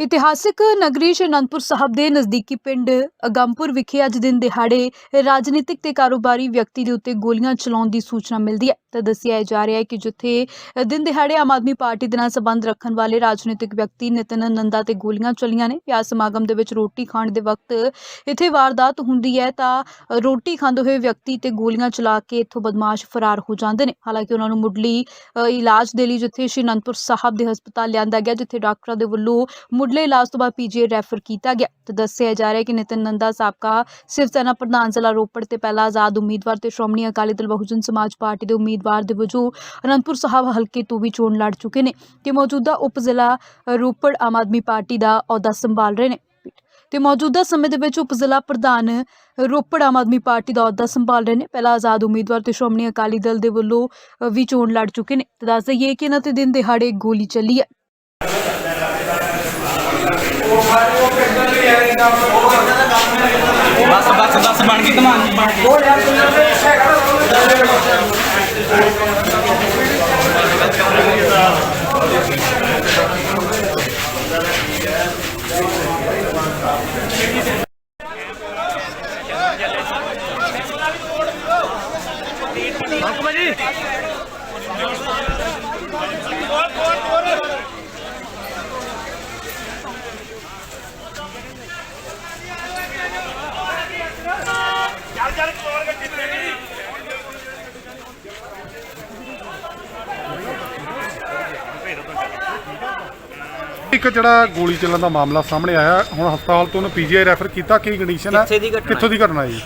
ਇਤਿਹਾਸਿਕ ਨਗਰੀ ਸ਼੍ਰੀ ਅਨੰਦਪੁਰ ਸਾਹਿਬ ਦੇ ਨਜ਼ਦੀਕੀ ਪਿੰਡ ਅਗੰਮਪੁਰ ਵਿਖੇ ਅੱਜ ਦਿਨ ਦਿਹਾੜੇ ਰਾਜਨੀਤਿਕ ਤੇ ਕਾਰੋਬਾਰੀ ਵਿਅਕਤੀ ਦੇ ਉੱਤੇ ਗੋਲੀਆਂ ਚਲਾਉਣ ਦੀ ਸੂਚਨਾ ਮਿਲਦੀ ਹੈ। ਤਾਂ ਦੱਸਿਆ ਜਾ ਰਿਹਾ ਹੈ ਕਿ ਜਿੱਥੇ ਦਿਨ ਦਿਹਾੜੇ ਆਮ ਆਦਮੀ ਪਾਰਟੀ ਦੇ ਨਾਲ ਸੰਬੰਧ ਰੱਖਣ ਵਾਲੇ ਰਾਜਨੀਤਿਕ ਵਿਅਕਤੀ ਨਿਤਨ ਨੰਦਾ ਤੇ ਗੋਲੀਆਂ ਚੱਲੀਆਂ ਨੇ। ਵਿਆਹ ਸਮਾਗਮ ਦੇ ਵਿੱਚ ਰੋਟੀ ਖਾਣ ਦੇ ਵਕਤ ਇੱਥੇ ਵਾਰਦਾਤ ਹੁੰਦੀ ਹੈ ਤਾਂ ਰੋਟੀ ਖਾਂਦੇ ਹੋਏ ਵਿਅਕਤੀ ਤੇ ਗੋਲੀਆਂ ਚਲਾ ਕੇ ਇੱਥੋਂ ਬਦਮਾਸ਼ ਫਰਾਰ ਹੋ ਜਾਂਦੇ ਨੇ। ਹਾਲਾਂਕਿ ਉਹਨਾਂ ਨੂੰ ਮੁੱਢਲੀ ਇਲਾਜ ਦੇ ਲਈ ਜਿੱਥੇ ਸ਼੍ਰੀ ਅਨੰਦਪੁਰ ਸਾਹਿਬ ਦੇ ਹਸਪਤਾਲ ਲਿਆਂਦਾ ਗਿਆ, ਜਿੱਥੇ ਡਾਕਟਰਾਂ ਦੇ ਵੱਲੋਂ ਮੁੱਢਲੇ ਇਲਾਜ ਤੋਂ ਬਾਅਦ ਪੀਜੀਆਈ ਰੈਫਰ ਕੀਤਾ ਗਿਆ ਤੇ ਦੱਸਿਆ ਜਾ ਰਿਹਾ ਕਿ ਨਿਤਿਨ ਨੰਦਾ ਸਾਬਕਾ ਸਿਵ ਸੈਨਾ ਪ੍ਰਧਾਨ ਜ਼ਿਲ੍ਹਾ ਰੋਪੜ ਤੇ ਪਹਿਲਾ ਆਜ਼ਾਦ ਉਮੀਦਵਾਰ ਤੇ ਸ਼੍ਰੋਮਣੀ ਅਕਾਲੀ ਦਲ ਬਹੁਜਨ ਸਮਾਜ ਪਾਰਟੀ ਦੇ ਉਮੀਦਵਾਰ ਦੇ ਵਜੋਂ ਅਨੰਦਪੁਰ ਸਾਹਿਬ ਹਲਕੇ ਤੋਂ ਵੀ ਚੋਣ ਲੜ ਚੁੱਕੇ ਨੇ ਤੇ ਮੌਜੂਦਾ ਉਪ ਜ਼ਿਲ੍ਹਾ ਰੋਪੜ ਆਮ ਆਦਮੀ ਪਾਰਟੀ ਦਾ ਅਹੁਦਾ ਸੰਭਾਲ ਰਹੇ ਨੇ। ਤੇ ਮੌਜੂਦਾ ਸਮੇਂ ਦੇ ਵਿੱਚ ਉਪ ਜ਼ਿਲ੍ਹਾ ਪ੍ਰਧਾਨ ਰੋਪੜ ਆਮ ਆਦਮੀ ਪਾਰਟੀ ਦਾ ਅਹੁਦਾ ਸੰਭਾਲ ਰਹੇ ਨੇ। ਪਹਿਲਾ ਆਜ਼ਾਦ ਉਮੀਦਵਾਰ ਤੇ ਸ਼੍ਰੋਮਣੀ ਅਕਾਲੀ ਦਲ ਦੇ ਵੱਲੋਂ ਵੀ ਚੋਣ ਲੜ ਚੁੱਕੇ ਨੇ। ਤੇ ਦੱਸ ਦਈਏ ਕਿ ਇਹਨਾਂ ਤੇ ਦਿਨ ਦਿਹਾੜੇ ਗੋਲੀ ਚੱਲੀ ਹੈ। बस बस बस बन गई कमान जी ਇੱਕ ਜਿਹੜਾ ਗੋਲੀ ਚੱਲਣ ਦਾ ਮਾਮਲਾ ਸਾਹਮਣੇ ਆਇਆ ਹੁਣ ਹਸਪਤਾਲ ਤੋਂ ਉਹਨੂੰ ਪੀਜੀਆਈ ਰੈਫਰ ਕੀਤਾ ਕੀ ਕੰਡੀਸ਼ਨ ਹੈ? ਕਿੱਥੇ ਦੀ ਘਟਨਾ ਕਿੱਥੋਂ ਦੀ ਘਟਨਾ ਹੈ ਜੀ?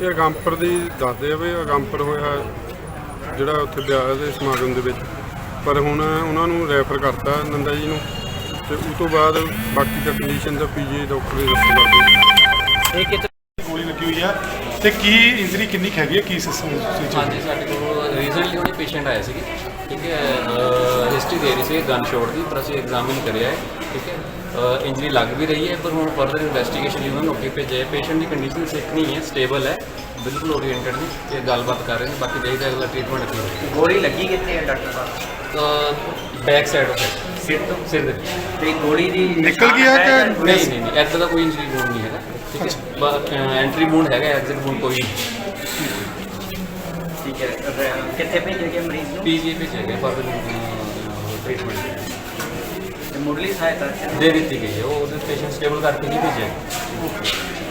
ਇਹ ਅਗੰਪਰ ਦੀ ਦੱਸਦੇ ਆ ਵੀ ਅਗੰਪਰ ਹੋਇਆ ਜਿਹੜਾ ਉੱਥੇ ਵਿਆਹ ਦੇ ਸਮਾਗਮ ਦੇ ਵਿੱਚ। ਪਰ ਹੁਣ ਉਹਨਾਂ ਨੂੰ ਰੈਫਰ ਕਰਤਾ ਨੰਦਾ ਜੀ ਨੂੰ ਤੇ ਉਸ ਤੋਂ ਬਾਅਦ ਬਾਕੀ ਦਾ ਕੰਡੀਸ਼ਨ ਦਾ ਪੀਜੀ ਡਾਕਟਰ ਦੇ ਦੱਸ ਇਹ ਕਿਤੇ ਗੋਲੀ ਲੱਗੀ ਹੋਈ ਹੈ ਤੇ ਕੀ ਇੰਜਰੀ ਕਿੰਨੀ ਹੈਗੀ ਹੈ ਕੀ ਸਿਸਟਮ ਹਾਂਜੀ ਸਾਡੇ ਕੋਲ ਰੀਸੈਂਟਲੀ ਉਹਨੇ ਪੇਸ਼ੈਂਟ ਆਇਆ ਸੀ ਠੀਕ ਹੈ ਹਿਸਟਰੀ ਦੇ ਰਹੀ ਸੀ ਗਨ ਸ਼ਾਟ ਦੀ ਪਰ ਅਸੀਂ ਐਗਜ਼ਾਮਿਨ ਕਰਿਆ ਹੈ ਠੀਕ ਹੈ। ਇੰਜਰੀ ਲੱਗ ਵੀ ਰਹੀ ਹੈ ਪਰ ਹੁਣ ਫਰਦਰ ਇਨਵੈਸਟੀਗੇਸ਼ਨ ਲਈ ਉਹਨਾਂ ਨੂੰ ਅੱਗੇ ਭੇਜਿਆ ਪੇਸ਼ੈਂਟ ਦੀ ਕੰਡੀਸ਼ਨ ਸਿੱਖ ਨਹੀਂ ਹੈ ਸਟੇਬਲ ਹੈ ਬਿਲਕੁਲ ਓਰੀਐਂਟਡ ਨੇ ਤੇ ਗੱਲਬਾਤ ਕਰ ਰਹੇ ਨੇ ਬਾਕੀ ਦੇਖਦੇ ਅਗਲਾ ਟ੍ਰੀਟਮੈਂਟ ਕੀ ਹੋਵੇਗਾ ਗੋਲੀ ਲੱਗੀ ਕਿੱਥੇ ਹੈ ਡਾਕਟਰ ਸਾਹਿਬ? ਬੈਕ ਸਾਈਡ ਆਫ ਸਿਰ ਤੋਂ ਸਿਰ ਦੇ। ਤੇ ਗੋਲੀ ਦੀ ਨਿਕਲ ਗਈ ਹੈ ਕਿ- ਨਹੀਂ? ਨਹੀਂ ਨਹੀਂ ਐਦਾਂ ਦਾ ਕੋਈ ਇੰਜਰੀ ਨਹੀਂ ਹੈਗਾ ਠੀਕ ਹੈ। ਐਂਟਰੀ ਵੂਡ ਹੈਗਾ ਐਗਜ਼ਿਟ ਵੂਡ ਕੋਈ ਨਹੀਂ। ਠੀਕ ਹੈ ਕਿੱਥੇ ਭੇਜਿਆ ਗਿਆ ਮਰੀਜ਼ ਨੂੰ? ਪੀਜੀ ਟ੍ਰੀਟਮੈਂਟ ਤੇ ਮੁੱਢਲੀ ਸਹਾਇਤਾ ਦੇ ਦਿੱਤੀ ਗਈ ਹੈ ਉਹ ਉਹਦੇ ਪੇਸ਼ੈਂਟ ਸਟੇਬਲ ਕਰਕੇ ਹੀ ਭੇਜਿਆ। ਗਿਆ